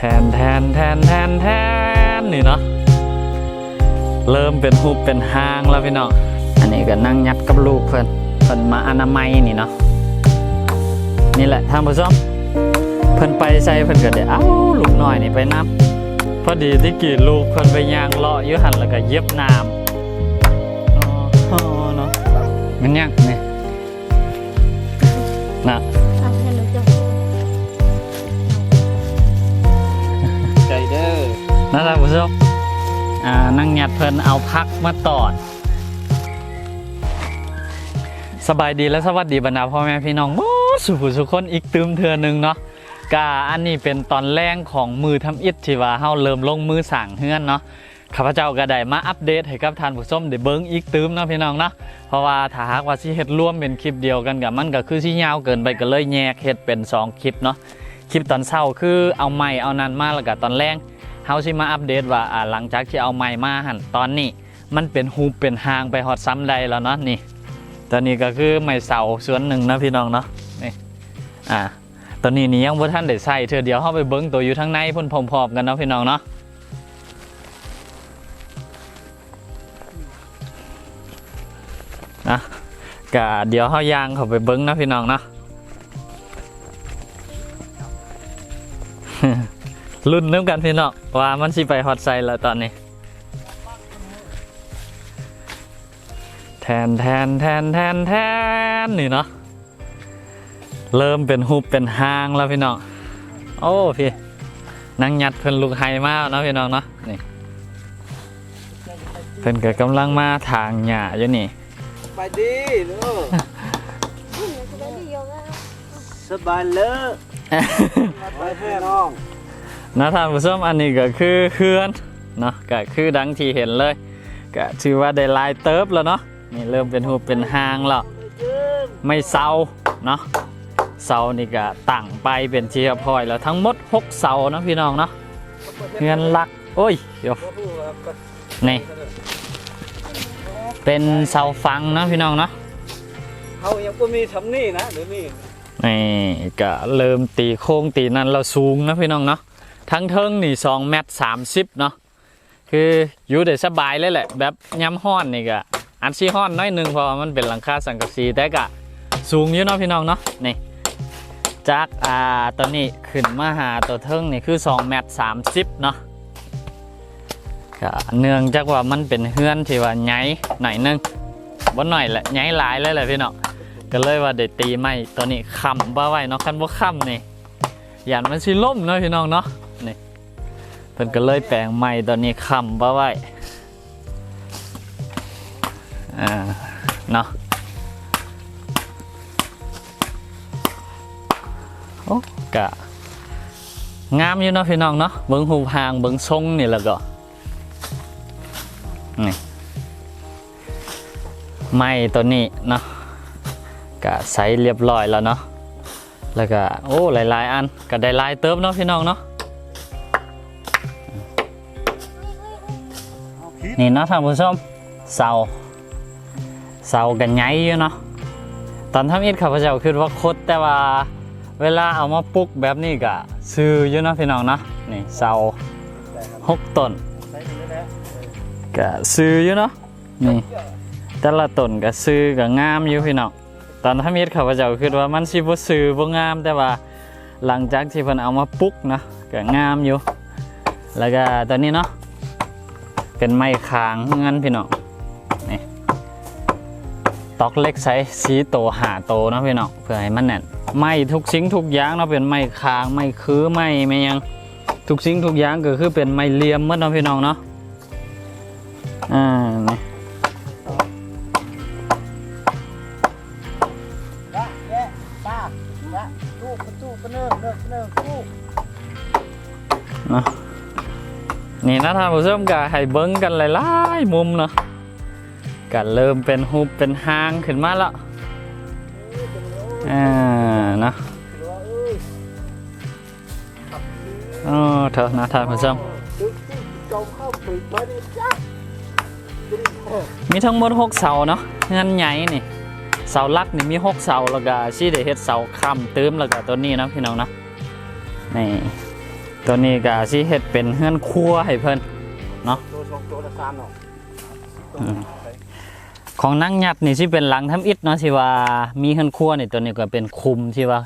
แทนแทนแทนแทนแทนนี่เนาะเริ่มเป็นหูปเป็นหางแล้วพี่น้องอันนี้ก็นั่งยัดกับลูกเพิ่นเพิ่นมาอนามัยนี่เนาะนี่แหละท่านผู้ชมเพิ่นไปใส่เพิ่นก็ได้เอ้าลูกน้อยนี่ไปนับพอดีที่กี่ลูกเพิ่นไปย่างเลาะอยู่หันแล้วก็เย็บน้ำอ๋อเนาะมันยังนี่นะานั่งหยัดเพิ่นเอาพักมาตอด สบายดีและสวัสดีบรรดาพ่อแม่พี่น้องโอ้สุขุสุขคนอีกตืมเทือหนึงเนาะกาอันนี้เป็นตอนแรกของมือทำอิฐที่ว่าเฮาเริ่มลงมือสั่งเฮือนเนาะข้าพเจ้าก็ได้มาอัปเดตให้กับท่านผู้ชมได้เบิ่งอีกตืมเนาะพี่น้องเนาะเพราะว่าถ้าหากว่าสิเฮ็ดร่วมเป็นคลิปเดียวกันกับมันก็คือสิยาวเกินไปก็เลยแยกเฮ็ดเป็นสองคลิปเนาะคลิปตอนเช้าคือเอาไม้เอานั้นมาแล้วก็ตอนแรก เฮาสิมาอัปเดตว่าหลังจากที่เอาไม้มาหันตอนนี้ มันเป็นฮูปเป็นหางไปฮอดซ้ำใดแล้วเนาะนี่ตอนนี้ก็คือไม้เสาส่วนหนึ่งนะพี่น้องเนาะนี่อ่าตอนนี้นี่ยังบ่ทันได้ใส่เธอเดี๋ยวเฮาไปเบิ่งตัวอยู่ทางในพุ่นพร้อมๆกันเนาะพี่น้องเนาะนะก็เดี๋ยวเฮาย่างเข้าไปเบิ่งเนาะพี่น้องเนาะ รุ่นน้ำกันพี่น้องว่ามันสิไปฮอตไซแล้วตอนนี้ แทนแทนแทนแทนแทนนี่เนาะเริ่มเป็นหุบเป็นหางแล้วพี่น้องโอ้พี่นั่งยัดเพิ่นลูกไฮมากเนาะพี่น้องเนาะนี่เพิ่นก็กำลังมาทางหญ้าอยู่นี่ไปดีเด้อจะได้ดีอยู่แล้วสบายเลยไปแท้น้อง นะท่านผู้ชมอันนี้ก็คือเฮือนเนาะก็คือดังที่เห็นเลยก็ถือว่าได้ลายเติบแล้วเนาะนี่เริ่มเป็นหูปเป็นหางแล้วไม่เสาเนาะเสานี่ก็ตั้งไปเป็นที่เรียบร้อยแล้วทั้งหมด6เสาเนาะพี่น้องเนาะเฮือนหลักโอ้ยเดี๋ยวนี่เป็นเสาฟังเนาะพี่น้องเนาะเขายังบ่มีทำนี่นะหรือมีนี่ก็เริ่มตีโค้งตีนั้นเราสูงนะพี่น้องเนาะ ทั้งเทิงนี่2เมตร30เนาะคืออยู่ได้สบายเลยแหละ แบบย้ำห้อนนี่ก็อันซีห้อนน้อยหนึ่งเพราะมันเป็นหลังคาสังกะสีแต่ก็สูงอยู่เนาะพี่น้องเนาะนี่จากอ่าตอนนี้ขึ้นมาหาตัวเทิงนี่คือ2เมตร30เนาะก็เนื่องจากว่ามันเป็นเฮือนที่ว่าใหญ่หน่อยหนึงบ่หน่อยแหละใหญ่หลายเลยแหละพี่น้องก็เลยว่าได้ตีไม้ตัวนี้ค้ำบ่าไว้เนาะคันบ่ค้ำนี่ยานมันสิล่มเนาะพี่น้องเนาะ พิ่นก็เลยแปลงไม้ตัวนี้ค้ำบ่ไว้อ่าเนาะโอ้กะงามอยู่เนาะพี่น้องเนาะเบิ่งหูพางเบิ่งทรงนี่แล้วก็นี่ไม้ตัวนี้เนาะก็ใส่เรียบร้อยแล้วเนาะแล้วก็โอ้หลายๆ อันก็ได้ลายเติมเนาะพี่น้องเนาะ นี่เนาะท่านผู้ชมเสาเสากันไงอยู่เนาะตอนทำอิฐข้าพเจ้าคิดว่าคดแต่ว่าเวลาเอามาปลุกแบบนี้ก็ซื้ออยู่เนาะพี่น้องเนาะนี่เสาหกต้นก็ซื้ออยู่เนาะนี่แต่ละต้นก็ซื้อก็งามอยู่พี่น้องตอนทำอิฐข้าพเจ้าคิดว่ามันสิบ่ซื้อบ่งาม แต่ว่าหลังจากที่เพิ่นเอามาปลุกนะก็งามอยู่ แล้วก็ตอนนี้เนาะ เป็นไม้คางงั้นพี่น้องนี่ตอกเล็กไซส์สีโตหาโตเนาะพี่น้องเพื่อให้มันแน่นไม้ทุกสิ่งทุกอย่างเนาะเป็นไม้คางไม้คือไม้ไม่ยังทุกสิ่งทุกอย่างก็คือเป็นไม้เลียมหมดเนาะพี่น้องเนาะอ่านี่ นี่นะท่านผู้ชมก็ให้เบิ้งกันหลายๆมุมเนาะก็เริ่มเป็นหูปเป็นหางขึ้นมาแล้วอ่านาะอ๋อเถอะนะท่านผู้ชมดึกที่จมเข้าปีกมมีทั้งหมด6เสาเนาะงานใหญ่นี่เสาหลักนี่มี6เสาแล้วก็สิได้เฮ็ดเสาค้ำเติมแล้วก็ตัวนี้นะพี่น้องนะนี่ ตัวนี้ก็สิเฮ็ดเป็นเฮือนครัวให้เพิ่นตัวสองตัวละสามเนาะของนั่งหยัดนี่สิเป็นหลังทำอิฐเนาะที่ว่ามีเฮือนครัวนี่ตัวนี้ก็เป็นคุมที่ว่า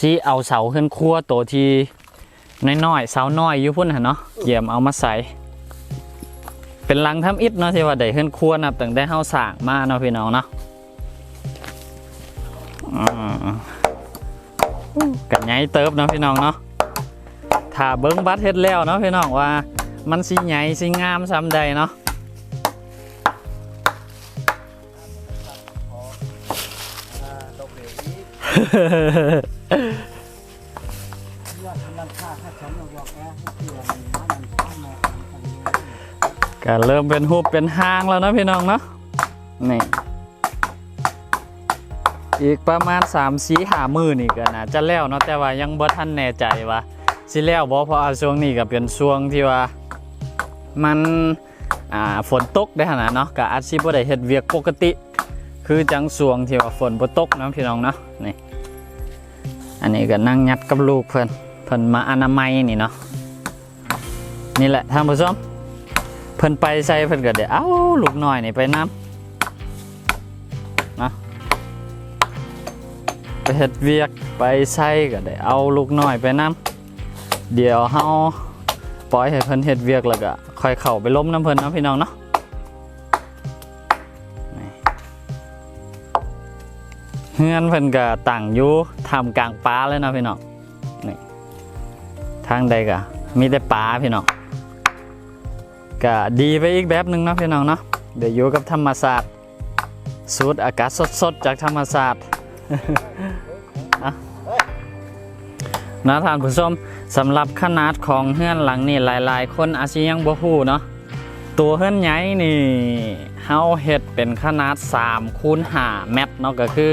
สิเอาเสาเฮือนครัวตัวที่น้อยๆเสาน้อยอยู่พุ่นหั่นเนาะเยี่ยมเอามาใส่เป็นหลังทำอิฐเนาะที่ว่าได้เฮือนครัวนับตั้งแต่เฮาสร้างมาเนาะพี่น้องเนาะอืมกันใหญ่เติบเนาะพี่น้องเนาะ ถ้าเบิ่งบัดเฮ็ดแล้วเนาะพี่น้องว่า มันสิใหญ่สิงามซำใดเนาะอ่าฮ่าฮ่าการเริ่มเป็นหูปเป็นห้างแล้วนะพี่น้องเนาะนี่ อีกประมาณ3 4หามือนี่ก็น่าจะแล้วเนาะแต่ว่ายังบ่ทันแน่ใจว่า สิแล้วบ่เพราะว่าช่วงนี้ก็เป็นช่วงที่ว่ามันอ่าฝนตกได้ขนาดเนาะก็อาจสิบ่ได้เฮ็ดเวียกปกติ คือจังช่วงที่ว่าฝนบ่ตกนะพี่น้องเนาะนี่อันนี้ก็นั่งยัดกับลูกเพิ่นเพิ่นมาอนามัยนี่เนาะนี่แหละท่านผู้ชมเพิ่นไปใส่เพิ่นก็เดี๋ยวเอ้าลูกน้อยนี่ไปน้ำนะไปเฮ็ดเวียกไปใส่ก็ได้เอาลูกน้อยไปน้ำ เดี๋ยวเฮาปล่อยให้เพิ่นเฮ็ดเวียกแล้วก็ค่อยเข้าไปล้มน้ำเพิ่นนะพี่น้องเนาะเฮือนเพิ่นก็ตั้งอยู่ท่ามกลางป่าเลยนะพี่น้องนี่ทางใดก็มีแต่ป่าพี่น้องก็ดีไปอีกแบบหนึ่งนะพี่น้องเนาะเดี๋ยวอยู่กับธรรมศาสตร์สูดอากาศสดๆจากธรรมศาสตร์ นะท่านผู้ชมสำหรับขนาดของเฮือนหลังนี่หลายๆ คนอาจสิยังบ่ฮู้เนาะตัวเฮือนใหญ่นี่เฮาเฮ็ดเป็นขนาด3คูณ5เมตรเนาะก็คือ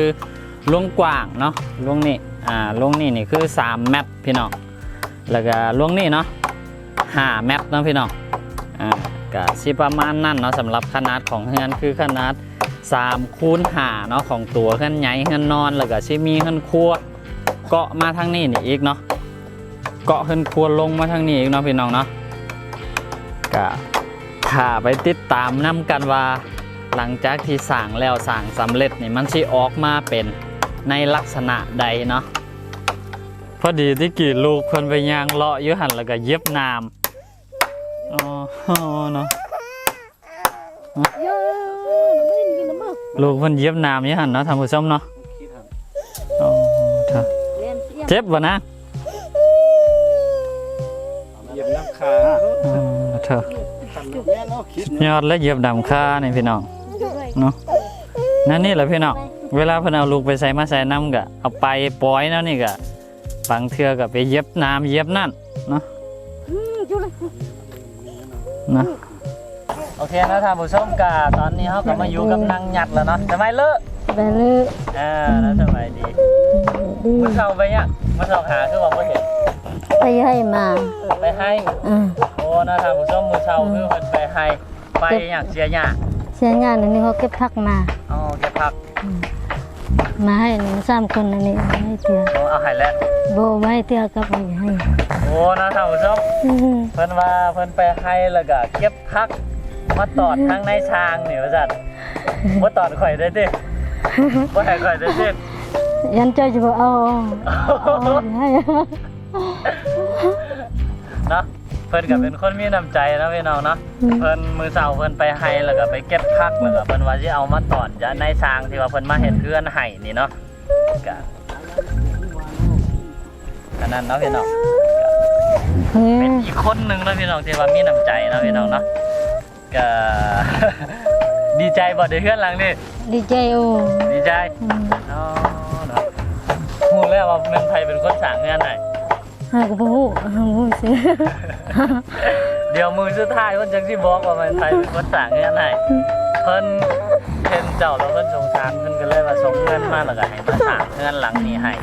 ลวงกว้างเนาะลวงนี่อ่าลวงนี่นี่คือ 3 เมตรพี่น้องแล้วก็ลวงนี่เนาะ5เมตรเนาะพี่น้องอ่าก็สิประมาณนั่นเนาะสำหรับขนาดของเฮือนคือขนาด3คูณ5เนาะของตัวเฮือนใหญ่เฮือนนอนแล้วก็สิมีเฮือนครัว เกาะมาทางนี้นี่อีกเนาะเกาะเฮือนครัวลงมาทางนี้อีกเนาะพี่น้องเนาะก็ถ้าไปติดตามนํกันว่า หลังจากที่สร้างแล้วสร้างสำเร็จนี่มันสิออกมาเป็นในลักษณะใดเนาะพอดีที่กี่ลูกเพิ่นไปย่างเลาะอยู่หันแล้วก็เย็บน้ำอ๋อเนาะเยอะไม่ได้กินน้ำมึกลูกเพิ่นเย็บน้ำอยี่หันเนาะท่านผู้ชมเนาะ เรียนเสียเจ็บบ่นะเหยียบน้ำขาอ๋อเถอะทำแม่เนาะคิดยอดและเหยียบดำค่านี่พี่น้องเนาะนั่นนี่แหละพี่น้องเวลาเพิ่นเอาลูกไปใส่มาใส่น้ำก็เอาไปปล่อยแล้วนี่ก็บางเทื่อก็ไปเย็บน้ำเย็บนั่นเนาะจุเลยนะโอเคนะท่านผู้ชมกาตอนนี้เขาก็มาอยู่กับนางหยัดแล้วเนาะสบายเลอะ ไปเลยอ่าแล้วสบายดีดีมึงเข้าไปยังมาสอบหาคือว่าบ่เห็นไปให้มาไปให้อ่าโอ้นะท่านผู้ชมมือเช้าคือเพิ่นไปให้ไปอย่างเสียหยาเสียงานอันนี้เขาเก็บพักมาอ๋อแกพักมาให้หนึ่งสามคนอันนี้ให้เตียโอ้เอาให้แล้วโบไว้เตียกับไปให้โอ้นะท่านผู้ชมอืมเพิ่นว่าเพิ่นไปให้แล้วก็เก็บพักมาตอดทางในช้างนี่ว่าซั่นบ่ตอดข่อยได้ติ บ่ให้ข่อยได้ติยันเจ้าจะบอกเอาเอาให้เนาะเพิ่นก็เป็นคนมีน้ำใจนะพี่น้องเนาะเพิ่นมือเสาเพิ่นไปให้แล้วก็ไปเก็บพักแล้วก็เพิ่นว่าสิเอามาตอนจะในช้างที่ว่าเพิ่นมาเฮ็ดเพื่อนให้นี่เนาะก็อันนั้นเนาะพี่น้องเฮ้เป็นยอีกคนหนึงเนาะพี่น้องที่ว่ามีน้ำใจเนาะพี่น้องเนาะก็ ดีใจบ่ได้เฮือนหลังนี่ดีใจโอ้ดีใจอืมอ๋อเนาะฮู้แล้วว่าเมืองไทยเป็นคนสร้างเฮือนให้หากบูฮู้หากบูสิเดี๋ยวมือสุดท้ายเพิ่นจังสิบอกว่าเมืองไทยเป็นคนสร้างเฮือนให้เพิ่นเห็นเจ้าแล้วเพิ่นสงสารเพิ่นก็เลยว่าส่งเงินมาแล้วก็ให้มาสร้างเฮือนหลังนี้ให้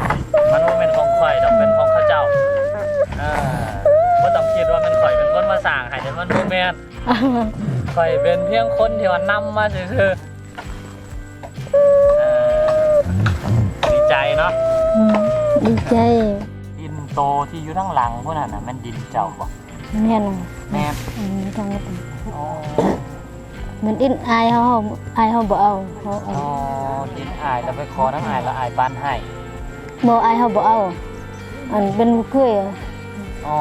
มันบ่เป็นของข่อยดอกเป็นของเขาเจ้าอ่าบ่ต้องคิดว่าเป็นข่อยเป็นคนมาสร้างให้แต่มันบ่แม่น ข่อยเป็นเพียงคนที่ว่านำมาซื่อๆเอ่อดีใจเนาะ อืมดีใจอินโตที่อยู่ทั้งหลังพวกนั้นน่ะแมันดินเจ้าบ่แม่นแม่นอืมทางนี้เป็นอ๋อมันอินอายเฮาเฮาอายเฮาบ่เอาเฮาอ๋เอาอดินอายแล้วไปขอทั้งอายแล้วอายบ้านให้บ่อายเฮาบ่เอา อันเป็นลูกเคยอะ อ๋อ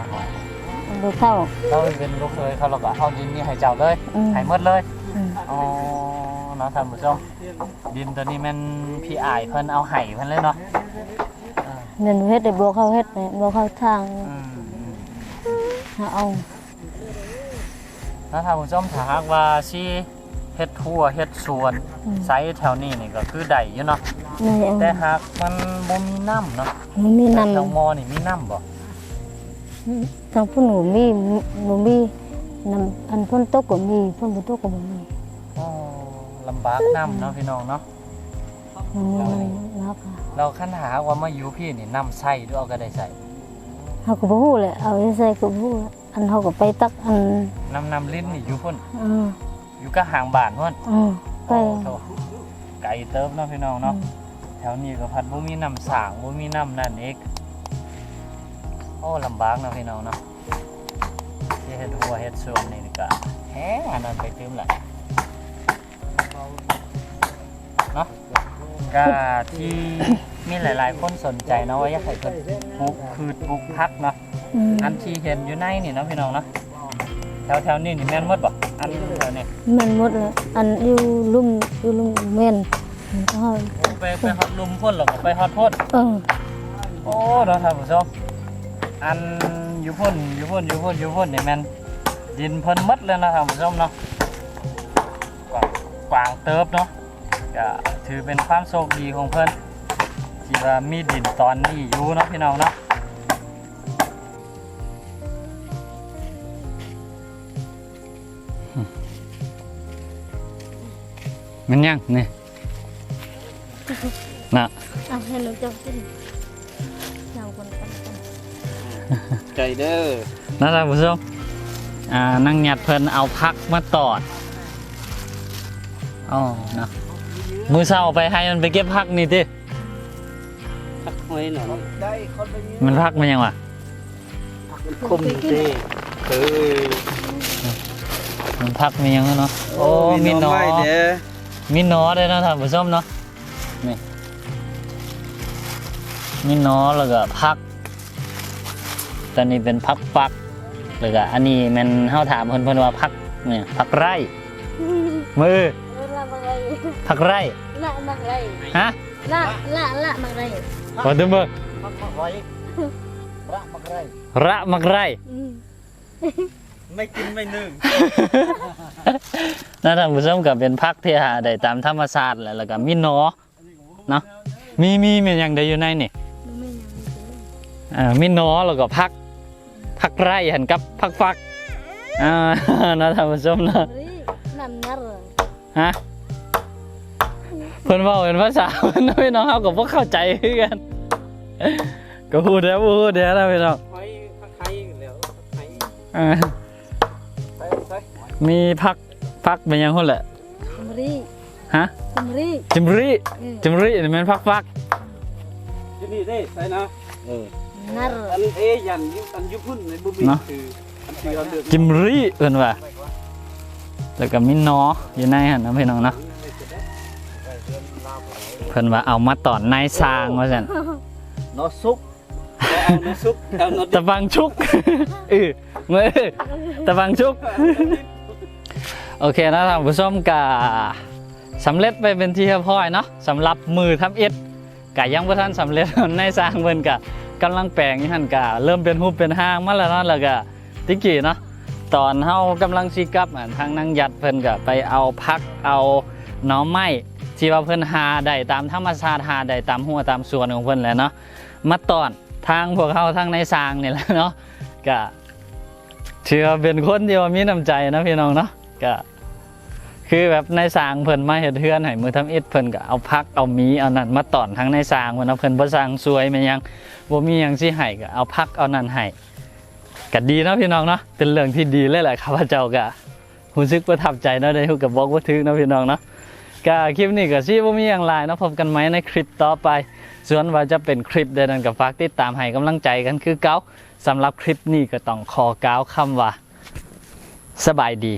อัน บ่เข้า เราเป็นลูกเคยเขาเราก็เอาดินนี้ให้เจ้าเลยอืม ให้หมดเลยอืมอ๋อเนาะท่านผู้ชมดินตัวนี้แมันพี่อายเพิ่นเอาให้เพิ่นเลยเนาะอ่าเงินเฮ็ดได้บ่เข้าเฮ็ดเนี่ยบ่เข้าทางอืมหาเอาแล้วท่านผู้ชมถ้าหากว่าสิเฮ็ดทั่วเฮ็ดสวนอืมไซส์แถวนี้นี่ก็คือได้อยู่เนาะ นี่เอาแต่หากมันบ่มีน้ำเนาะมันมีน้ำแถวมอนี่มีน้ำบ่ ทางผู้หนูมีบ่มีน้ำอันฝนตกก็มีฝนบ่ตกก็บ่มีอ๋อลำบากน้ำเนาะพี่น้องเนาะมันมีมันนักอะเราคันหาว่ามาอยู่พี่นี่น้ำใส่หรือเอาก็ได้ใส่เฮาก็บ่ฮู้แหละเอาไปใส่ก็บ่ฮู้อันเฮาก็ไปตักอันน้ำน้ำลิ้นนี่อยู่พุ่นเอออยู่ก็ห่างบ้านพุ่นเออใกล้โอ้โธ่ไก่เติบเนาะพี่น้องเนาะแถวนี้ก็พัดบ่มีน้ำสางบ่มีน้ำนั่นเอก โอ้ลำบากเนาะพี่น้องเนาะที่เฮ็ดหัวเฮ็ดสวนนี่ก็แห้งอันนั้นไปตื้มแหละเนาะก็ที่มีหลาย ๆ คนสนใจเนาะว่าอยากให้เพิ่นปลูกพืชปลูกผักเนาะอืมอันที่เห็นอยู่ในนี่เนาะพี่น้องเนาะแถวแถวๆนี้นี่แม่นหมดบ่อันแถวนี้มันหมดเลยอันอยู่ลุ่มอยู่ลุ่มแม่นมันก็เฮาไปไปฮอดลุมพ่นหรอกไปฮอดพ่นเออโอ้เนาะท่านผู้ชม อันอยู่พ่นอยู่พ่นอยู่พ่นอยู่พ่นนี่แม่นดินเพิ่นหมดเลยนะท่านผู้ชมเนาะกว้างกว้างเติบเนาะก็ถือเป็นความโชคดีของเพิ่นที่ว่ามีดินตอนนี้อยู่เนาะพี่น้องเนาะมันยังนี่นะอะให้หนูจับสินำคนกันกัน ใจเด้อนะท่านผู้ชมอ่านั่งหยัดเพิ่นเอาพักมาตอดอ๋อนะมือเศร้าไปให้มันไปเก็บพักนี่ติพักไว้หน่อยได้คนไปนี้มันพักมันยังวะคมเด้เออมันพักมันยังเนาะโอ้มีหนอไม้เด้อมีหนอด้วยนะท่านผู้ชมเนาะนี่มีหนอแล้วก็พัก ตอนนี้เป็นพักฟักแล้วก็อันนี้แมันเฮาถามเพิ่นเพิ่นว่าพักเนี่ยพักไร่ มือละมังไรพักไร่ละมังไรฮะละละละมังไรขอดูมือพักมาไว้ระมักไรระมักไร่อืมไม่กินไม่นึ่งนั่นท่านผู้ชมก็เป็นพักที่หาได้ตามธรรมชาติแหละแล้วก็มีหนอเนาะมีมีมีอย่างใดอยู่ในนี่มันไม่ยังไม่เจออ่ามีหนอแล้วก็พัก พักไร่หันกับพักฟักอ่านะท่านผู้ชมเนาะเฮ้ยนั่นนั่นเลยฮะเพิ่นเว้าเป็นภาษาเพิ่นนะพี่น้องเฮาก็บ่เข้าใจคือกัน ก็พูดแล้วพูดแล้วนะพี่น้องไว้พักไทยแล้วพักไทยอ่าไปไปมีพักพักเป็นหยังพุ่นแหละจิมรีฮะจิมรีจิมรีเออจิมรีนี่แม่นพักฟักที่นี่ได้ใส่นะเออ นั่นอันเอยันยุอันยุพุ่นในบุมีคืออันที่เราเลือกจิมรีเอิ้นว่าแล้วก็มีหนออยู่ในหั่นนะพี่น้องเนาะเพิ่นว่าเอามาตอนในสร้างว่าซั่นนอซุกเอานอซุกเอานอตะบังชุกเออมือตะบังชุกโอเคนะท่านผู้ชมกะสำเร็จไปเป็นที่เรียบร้อยเนาะสำหรับมือทำเอ็ดกะยังบ่ทันสำเร็จในสร้างเพิ่นกะ กำลังแปลงอยู่หั่นกะเริ่มเป็นรูปเป็นห้างมาแล้วเนาะแล้วก็ติกี้เนาะตอนเฮากำลังสิกลับอะทางนางยัดเพิ่นก็ไปเอาพักเอาหน่อไม้ที่ว่าเพิ่นหาได้ตามธรรมชาติหาได้ตามหัวตามสวนของเพิ่นแหละเนาะมาตอนทางพวกเขาทางในสร้างนี่แหละเนาะก็เชื่อเป็นคนที่ว่ามีน้ำใจนะพี่น้องเนาะก็ คือแบบในสางเพิ่นมาเฮ็ดเฮือนให้มือทำอิฐเพิ่นก็เอาพักเอามีเอานั่นมาตอนทั้งในสางเพิ่นเอาเพิ่นบ่สร้างสวยแม่นยังบ่มีหยังสิให้ก็เอาพักเอานั่นให้ก็ดีเนาะพี่น้องเนาะเป็นเรื่องที่ดีเลยแหละข้าพเจ้าก็รู้สึกประทับใจเนาะได้ฮู้กับบอกว่าถึกเนาะพี่น้องเนาะก็คลิปนี้ก็สิบ่มีหยังหลายเนาะพบกันใหม่ในคลิปต่อไป ส่วนว่าจะเป็นคลิปใดนั้นก็ฝากติดตามให้กำลังใจกันคือเก้าสำหรับคลิปนี้ก็ต้องขอกล่าวคำว่าสบายดี